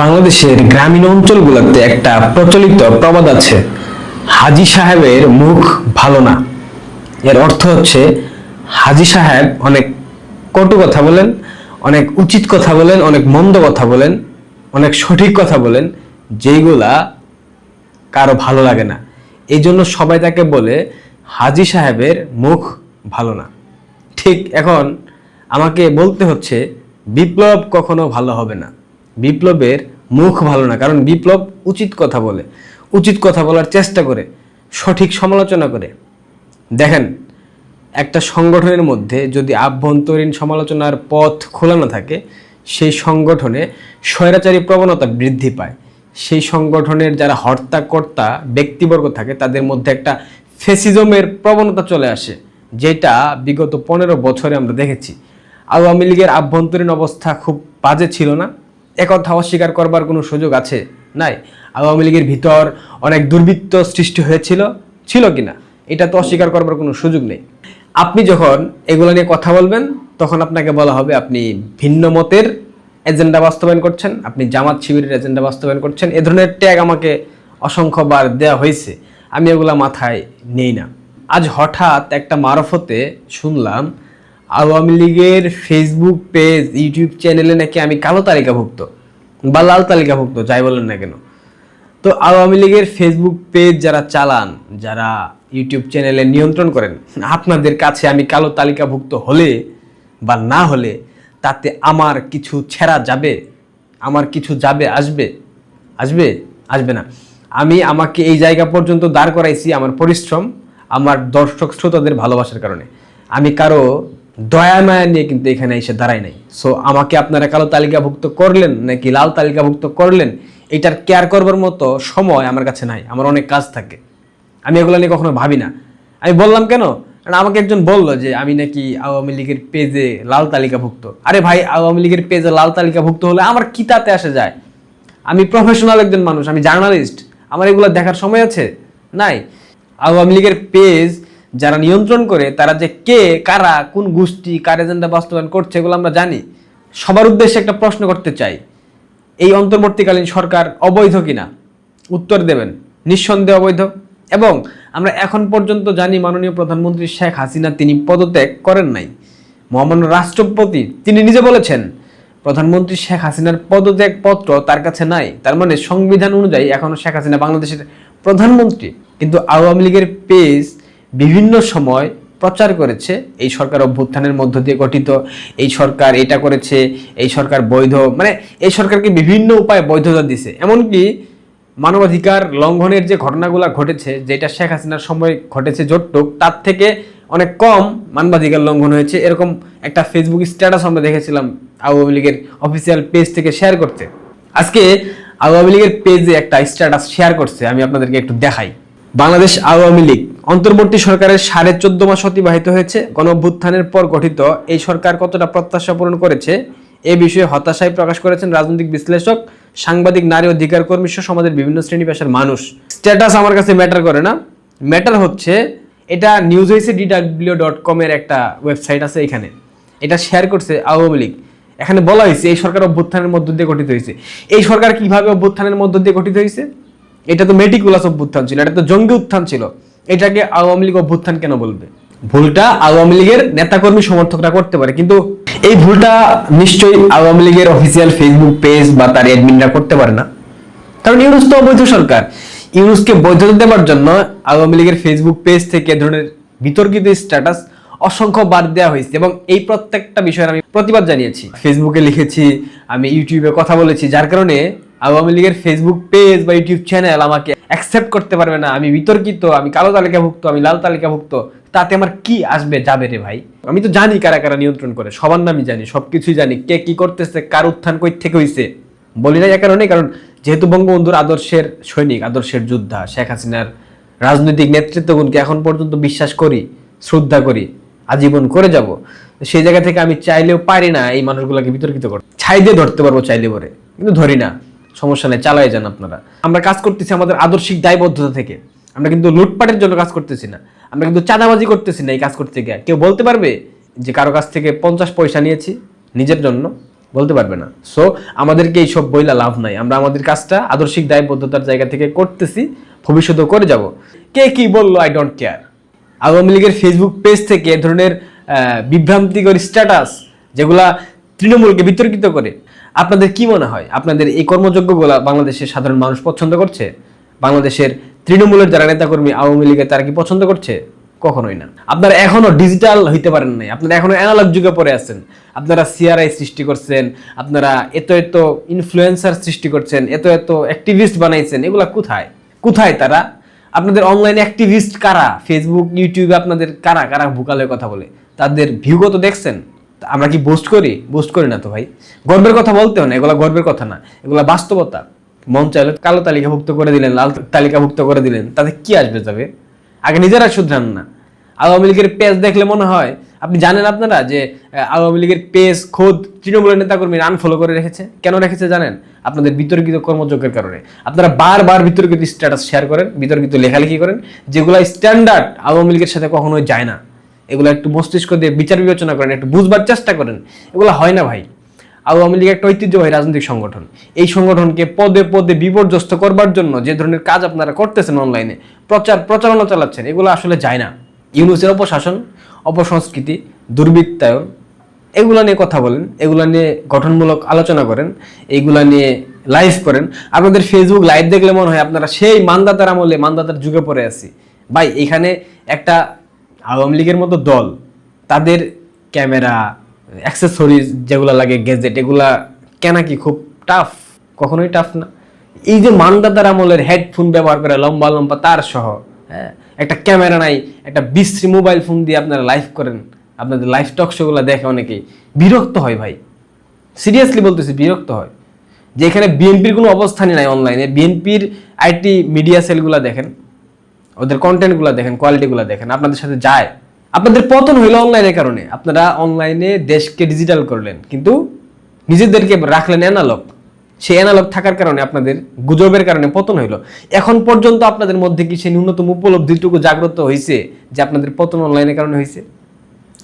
বাংলাদেশের গ্রামীণ অঞ্চলগুলোতে একটা প্রচলিত প্রবাদ আছে, হাজি সাহেবের মুখ ভালো না। এর অর্থ হচ্ছে, হাজি সাহেব অনেক কটু কথা বলেন, অনেক উচিত কথা বলেন, অনেক মন্দ কথা বলেন, অনেক সঠিক কথা বলেন, যেইগুলা কারও ভালো লাগে না। এই জন্য সবাই তাকে বলে হাজি সাহেবের মুখ ভালো না। ঠিক এখন আমাকে বলতে হচ্ছে, বিপ্লব কখনো ভালো হবে না। বিপ্লবের মুখ ভালো না, কারণ বিপ্লব উচিত কথা বলে, উচিত কথা বলার চেষ্টা করে, সঠিক সমালোচনা করে। দেখেন, একটা সংগঠনের মধ্যে যদি আভ্যন্তরীণ সমালোচনার পথ খোলা না থাকে, সেই সংগঠনে স্বৈরাচারী প্রবণতা বৃদ্ধি পায়। সেই সংগঠনের যারা হর্তাকর্তা ব্যক্তিবর্গ থাকে, তাদের মধ্যে একটা ফেসিজমের প্রবণতা চলে আসে, যেটা বিগত পনেরো বছরে আমরা দেখেছি। আওয়ামী লীগের আভ্যন্তরীণ অবস্থা খুব বাজে ছিল না একথা অস্বীকার করবার কোনো সুযোগ আছে? নাই। আওয়ামী লীগের ভিতর অনেক দুর্বৃত্ত সৃষ্টি হয়েছিল। ছিল কিনা? এটা তো অস্বীকার করবার কোনো সুযোগ নেই। আপনি যখন এগুলো নিয়ে কথা বলবেন, তখন আপনাকে বলা হবে আপনি ভিন্ন মতের এজেন্ডা বাস্তবায়ন করছেন, আপনি জামাত শিবিরের এজেন্ডা বাস্তবায়ন করছেন। এ ধরনের ট্যাগ আমাকে অসংখ্যবার দেওয়া হয়েছে। আমি এগুলা মাথায় নেই না। আজ হঠাৎ একটা মারফতে শুনলাম আওয়ামী লীগের ফেসবুক পেজ ইউটিউব চ্যানেলে নাকি আমি কালো তালিকাভুক্ত বা লাল তালিকাভুক্ত, যাই বলেন না কেন। তো আওয়ামী লীগের ফেসবুক পেজ যারা চালান, যারা ইউটিউব চ্যানেলে নিয়ন্ত্রণ করেন, আপনাদের কাছে আমি কালো তালিকাভুক্ত হলে বা না হলে তাতে আমার কিছু ছেঁড়া যাবে? আমার কিছু যাবে, আসবে? আসবে? আসবে না। আমি আমাকে এই জায়গা পর্যন্ত দাঁড় করাইছি আমার পরিশ্রম, আমার দর্শক শ্রোতাদের ভালোবাসার কারণে। আমি কারও দয়া মায়া নিয়ে কিন্তু এখানে এসে দাঁড়ায় নাই। সো আমাকে আপনারা কালো তালিকাভুক্ত করলেন নাকি লাল তালিকাভুক্ত করলেন, এটার কেয়ার করবার মতো সময় আমার কাছে নাই, আমার অনেক কাজ থাকে। আমি এগুলো নিয়ে কখনো ভাবি না। আমি বললাম কেন? আমাকে একজন বলল যে, আমি নাকি আওয়ামী লীগের পেজে লাল তালিকাভুক্ত। আরে ভাই, আওয়ামী লীগের পেজে লাল তালিকাভুক্ত হলে আমার কি তাতে আসে যায়? আমি প্রফেশনাল একজন মানুষ, আমি জার্নালিস্ট আমার এগুলো দেখার সময় আছে? নাই। আওয়ামী লীগের পেজ যারা নিয়ন্ত্রণ করে, তারা যে কে, কারা, কোন গোষ্ঠী, কার এজেন্ডা বাস্তবায়ন করছে, এগুলো আমরা জানি। সবার উদ্দেশ্যে একটা প্রশ্ন করতে চাই। এই অন্তর্বর্তীকালীন সরকার অবৈধ কিনা? উত্তর দেবেন, নিঃসন্দেহে অবৈধ। এবং আমরা এখন পর্যন্ত জানি মাননীয় প্রধানমন্ত্রী শেখ হাসিনা তিনি পদত্যাগ করেন নাই। মহামান্য রাষ্ট্রপতি তিনি নিজে বলেছেন, প্রধানমন্ত্রী শেখ হাসিনার পদত্যাগ পত্র তার কাছে নাই। তার মানে সংবিধান অনুযায়ী এখনও শেখ হাসিনা বাংলাদেশের প্রধানমন্ত্রী। কিন্তু আওয়ামী লীগের পেজ বিভিন্ন সময় প্রচার করেছে, এই সরকার অভ্যুত্থানের মধ্য দিয়ে গঠিত, এই সরকার এটা করেছে, এই সরকার বৈধ মানে এই সরকারকে বিভিন্ন উপায়ে বৈধতা দিছে। এমনকি মানবাধিকার লঙ্ঘনের যে ঘটনাগুলো ঘটেছে, যেটা শেখ হাসিনার সময় ঘটেছে জোটটুক তার থেকে অনেক কম মানবাধিকার লঙ্ঘন হয়েছে। এরকম একটা ফেসবুক স্ট্যাটাস আমরা দেখেছিলাম আওয়ামী লীগের অফিসিয়াল পেজ থেকে শেয়ার করতে। আজকে আওয়ামী লীগের পেজে একটা স্ট্যাটাস শেয়ার করছে, আমি আপনাদেরকে একটু দেখাই। বাংলাদেশ আওয়ামী লীগ। অন্তর্বর্তী সরকারের সাড়ে চোদ্দ মাস অতিবাহিত হয়েছে। গণ অভ্যুত্থানের পর গঠিত এই সরকার কতটা প্রত্যাশা পূরণ করেছে, এ বিষয়ে হতাশায় প্রকাশ করেছেন রাজনৈতিক বিশ্লেষক, সাংবাদিক, নারী অধিকার কর্মী সহ সমাজের বিভিন্ন শ্রেণি পেশার মানুষ। স্ট্যাটাস আমার কাছে ম্যাটার করে না। ম্যাটার হচ্ছে, এটা নিউজ হয়েছে ডিডাব্লিউ ডট কমের একটা ওয়েবসাইট আছে এখানে। এটা শেয়ার করছে আওয়ামী লীগ। এখানে বলা হয়েছে, এই সরকার অভ্যুত্থানের মধ্য দিয়ে গঠিত হয়েছে। এই সরকার কীভাবে অভ্যুত্থানের মধ্য দিয়ে গঠিত হয়েছে? এটা তো মেটিকুলাস অভ্যুত্থান ছিল, এটা তো জঙ্গি উত্থান ছিল। এটাকে আওয়ামী লীগ অভ্যুত্থান কেন বলবে? ভুলটা আওয়ামী লীগের নেতাকর্মী সমর্থকরা করতে পারে, কিন্তু এই ভুলটা নিশ্চয়ই আওয়ামী লীগের অফিসিয়াল ফেসবুক পেজ বা তার অ্যাডমিনরা করতে পারে না। কারণ ইউনুস তো অবৈধ সরকার। ইউনুসকে বৈধতা দেওয়ার জন্য আওয়ামী লীগের ফেসবুক পেজ থেকে ধরনের বিতর্কিত স্ট্যাটাস অসংখ্য বাদ দেওয়া হয়েছে এবং এই প্রত্যেকটা বিষয়ে আমি প্রতিবাদ জানিয়েছি। ফেসবুকে লিখেছি, আমি ইউটিউবে কথা বলেছি, যার কারণে আওয়ামী লীগের ফেসবুক পেজ বা ইউটিউব চ্যানেল আমাকে অ্যাকসেপ্ট করতে পারবে না। আমি বিতর্কিত, আমি কালো তালিকাভুক্ত, আমি লাল তালিকাভুক্ত। তাতে আমার কি আসবে, যাবে রে ভাই? আমি তো জানি কারা কারা নিয়ন্ত্রণ করে, সবার নামই জানি, সবকিছুই জানি। কে কি করতেছে, কার উত্থান কই থেকে হইছে, বলি না এ কারণে, কারণ যেহেতু বঙ্গবন্ধুর আদর্শের সৈনিক, আদর্শের যোদ্ধা, শেখ হাসিনার রাজনৈতিক নেতৃত্বগুণকে এখন পর্যন্ত বিশ্বাস করি, শ্রদ্ধা করি, আজীবন করে যাব, সেই জায়গা থেকে আমি চাইলেও পারি না এই মানুষগুলোকে বিতর্কিত করতে ছাই দিয়ে ধরতে পারব চাইলে পরে, কিন্তু ধরি না। সমস্যা নেই চালাই যান আপনারা। আমরা কাজ করতেছি আমাদের আদর্শিক দায়বদ্ধতা থেকে। আমরা কিন্তু লুটপাটের জন্য কাজ করতেছি না। আমরা কিন্তু চাঁদাবাজি করতেছি না এই কাজ করতে গিয়ে। কেউ বলতে পারবে যে কারও কাছ থেকে পঞ্চাশ পয়সা নিয়েছি নিজের জন্য? বলতে পারবে না। সো আমাদেরকে এইসব বইলা লাভ নাই। আমরা আমাদের কাজটা আদর্শিক দায়বদ্ধতার জায়গা থেকে করতেছি, ভবিষ্যতেও করে যাব। কে কি বলল? আই ডোন্ট কেয়ার আওয়ামী লীগের ফেসবুক পেজ থেকে এ ধরনের বিভ্রান্তিকর স্ট্যাটাস যেগুলা তৃণমূলকে বিতর্কিত করে। আপনাদের কি মনে হয়? আপনাদের এই কর্মযোগ্যগুলা বাংলাদেশের সাধারণ মানুষ পছন্দ করছে? বাংলাদেশের তৃণমূলের যারা নেতাকর্মী আওয়ামী লীগের তারা কি পছন্দ করছে? কখনোই না। আপনারা এখনও ডিজিটাল হইতে পারেন নাই। আপনারা এখনও অ্যানালগ যুগে পড়ে আছেন। আপনারা সিআরআই সৃষ্টি করছেন। আপনারা এত এত ইনফ্লুয়েন্সার সৃষ্টি করছেন। এত এত অ্যাক্টিভিস্ট বানাইছেন। এগুলা কোথায়? কোথায় তারা? আপনাদের অনলাইন অ্যাক্টিভিস্ট কারা? ফেসবুক ইউটিউবে আপনাদের কারা? কারা ভুকালের কথা বলে? তাদের ভিউগত দেখছেন? আমরা কি বুস্ট করি? বুস্ট করি না তো ভাই। গর্বের কথা বলতে হয় না, এগুলা গর্বের কথা না। এগুলা বাস্তবতা। মন চাইলে কালো তালিকাভুক্ত করে দিলেন, লাল তালিকাভুক্ত করে দিলেন, তাতে কি আসবে যাবে? আগে নিজেরা শুধরান না। আওয়ামী লীগের পেজ দেখলে মনে হয়, আপনি জানেন আপনারা যে আওয়ামী লীগের পেজ খোদ তৃণমূলের নেতাকর্মী আনফলো করে রেখেছে? কেন রেখেছে জানেন? আপনাদের বিতর্কিত কর্মযোগ্যের কারণে। আপনারা বারবার বিতর্কিত স্ট্যাটাস শেয়ার করেন, বিতর্কিত লেখালেখি করেন, যেগুলো স্ট্যান্ডার্ড আওয়ামী লীগের সাথে কখনোই যায় না। এগুলো একটু মস্তিষ্ক দিয়ে বিচার বিবেচনা করেন, একটু বুঝবার চেষ্টা করেন, এগুলো হয় না ভাই। আওয়ামী লীগ একটা ঐতিহ্যবাহী রাজনৈতিক সংগঠন। এই সংগঠনকে পদে পদে বিপর্যস্ত করবার জন্য যে ধরনের কাজ আপনারা করতেছেন অনলাইনে প্রচার প্রচারণা চালাচ্ছেন, এগুলো আসলে যায় না। ইউনুসের অপশাসন, অপসংস্কৃতি, দুর্বৃত্তায়ন, এগুলো নিয়ে কথা বলেন, এগুলো নিয়ে গঠনমূলক আলোচনা করেন এইগুলা নিয়ে লাইভ করেন। আপনাদের ফেসবুক লাইভ দেখলে মনে হয় আপনারা সেই মানদাতার আমলে মানদাতার যুগে পড়ে আছি। ভাই, এখানে একটা আওয়ামী লীগের মতো দল, তাদের ক্যামেরা অ্যাক্সেসরিজ যেগুলো লাগে গেজেট এগুলা কেনা কি খুব টাফ কখনোই টাফ না। এই যে মানদাতার আমলের হেডফোন ব্যবহার করে লম্বা লম্বা তার সহ হ্যাঁ একটা ক্যামেরা নাই, একটা বিশ্রী মোবাইল ফোন দিয়ে আপনারা লাইভ করেন। আপনাদের লাইভ টক শোগুলো দেখে অনেকেই বিরক্ত হয় ভাই। সিরিয়াসলি বলতেছি, বিরক্ত হয়। যে এখানে বিএনপির কোনো অবস্থানই নাই অনলাইনে বিএনপির আইটি মিডিয়া সেলগুলো দেখেন। ওদের কন্টেন্টগুলো দেখেন কোয়ালিটিগুলো দেখেন, আপনাদের সাথে যায়। আপনাদের পতন হইল অনলাইনের কারণে। আপনারা অনলাইনে দেশকে ডিজিটাল করলেন, কিন্তু নিজেদেরকে রাখলেন অ্যানালগ সেই অ্যানালগ থাকার কারণে আপনাদের গুজবের কারণে পতন হইল। এখন পর্যন্ত আপনাদের মধ্যে কি সেই ন্যূনতম উপলব্ধিটুকু জাগ্রত হয়েছে যে আপনাদের পতন অনলাইনের কারণে হয়েছে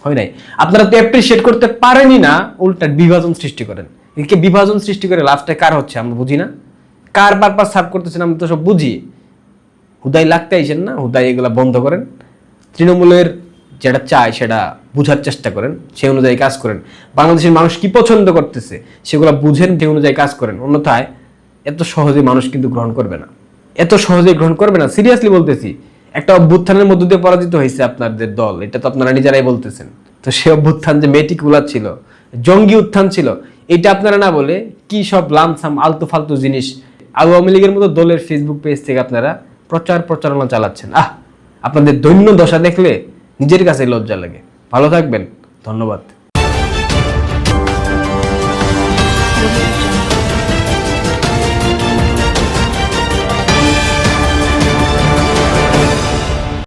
হয় নাই। আপনারা তো অ্যাপ্রিসিয়েট করতে পারেনই না উল্টা বিভাজন সৃষ্টি করেন। এদিকে বিভাজন সৃষ্টি করে লাভটা কার হচ্ছে আমরা বুঝি না? কার পারপাস সার্ভ করতেছেন আমরা তো সব বুঝি। হুদাই লাগতে আইসেন না, হুদাই এগুলা বন্ধ করেন। তৃণমূলের যেটা চায় সেটা বুঝার চেষ্টা করেন, সেই অনুযায়ী কাজ করেন। বাংলাদেশের মানুষ কি পছন্দ করতেছে, সেগুলো বুঝেন, সেই অনুযায়ী কাজ করেন। অন্যথায় এত সহজে মানুষ কিন্তু গ্রহণ করবে না। এত সহজে গ্রহণ করবে না। সিরিয়াসলি বলতেছি, একটা অভ্যুত্থানের মধ্য দিয়ে পরাজিত হয়েছে আপনাদের দল, এটা তো আপনারা নিজেরাই বলতেছেন। তো সে অভ্যুত্থান যে মেটিকুলা ছিল, জঙ্গি উত্থান ছিল, এটা আপনারা না বলে কি সব লামসাম আলতু ফালতু জিনিস, আওয়ামী লীগের মতো দলের ফেসবুক পেজ থেকে আপনারা প্রচার প্রচারণা চালাচ্ছেন। আহ, আপনাদের দৈন্য দশা দেখলে নিজের কাছে লজ্জা লাগে। ভালো থাকবেন। ধন্যবাদ।